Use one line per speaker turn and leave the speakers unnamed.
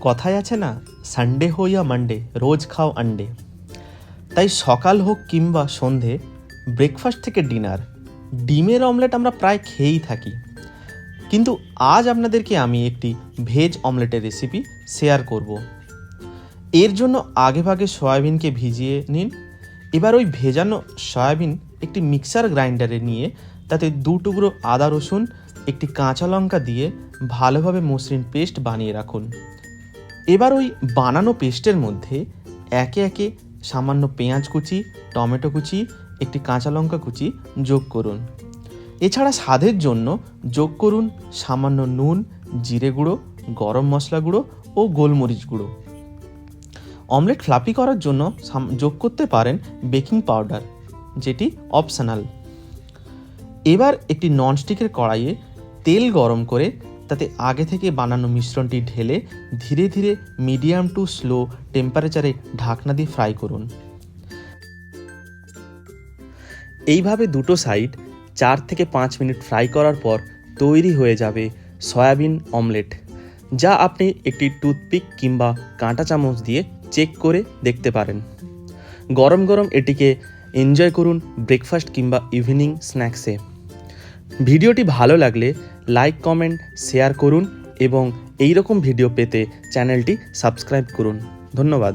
কথায় আছে না সানডে হো ইয়া মানডে রোজ খাও আন্ডে তাই সকাল হোক কিংবা সন্ধে ব্রেকফাস্ট থেকে ডিনার ডিমের অমলেট আমরা প্রায় খেয়েই থাকি। কিন্তু আজ আপনাদেরকে আমি একটি ভেজ অমলেটের রেসিপি শেয়ার করব। এর জন্য আগেভাগে সয়াবিনকে ভিজিয়ে নিন। এবার ওই ভেজানো সয়াবিন একটি মিক্সার গ্রাইন্ডারে নিয়ে তাতে দু টুকরো আদা রসুন, একটি কাঁচা লঙ্কা দিয়ে ভালোভাবে মসৃণ পেস্ট বানিয়ে রাখুন। এবার ওই বানানো পেস্টের মধ্যে একে একে সামান্য পেঁয়াজ কুচি, টমেটো কুচি, একটি কাঁচা লঙ্কা কুচি যোগ করুন। এছাড়া স্বাদের জন্য যোগ করুন সামান্য নুন, জিরে গুঁড়ো, গরম মশলা গুঁড়ো ও গোলমরিচ গুঁড়ো। অমলেট ফ্লাপি করার জন্য যোগ করতে পারেন বেকিং পাউডার, যেটি অপশনাল। এবার একটি ননস্টিকের কড়াইয়ে তেল গরম করে তাতে আগে থেকে বানানো মিশ্রণটি ঢেলে ধীরে ধীরে মিডিয়াম টু স্লো টেম্পারেচারে ঢাকনা দিয়ে ফ্রাই করুন। এইভাবে দুটো সাইড চার থেকে পাঁচ মিনিট ফ্রাই করার পর তৈরি হয়ে যাবে সয়াবিন অমলেট, যা আপনি একটি টুথপিক কিংবা কাঁটা চামচ দিয়ে চেক করে দেখতে পারেন। গরম গরম এটিকে এনজয় করুন ব্রেকফাস্ট কিংবা ইভিনিং স্ন্যাক্সে। ভিডিওটি ভালো লাগলে লাইক, কমেন্ট, শেয়ার করুন এবং এই রকম ভিডিও পেতে চ্যানেলটি সাবস্ক্রাইব করুন। ধন্যবাদ।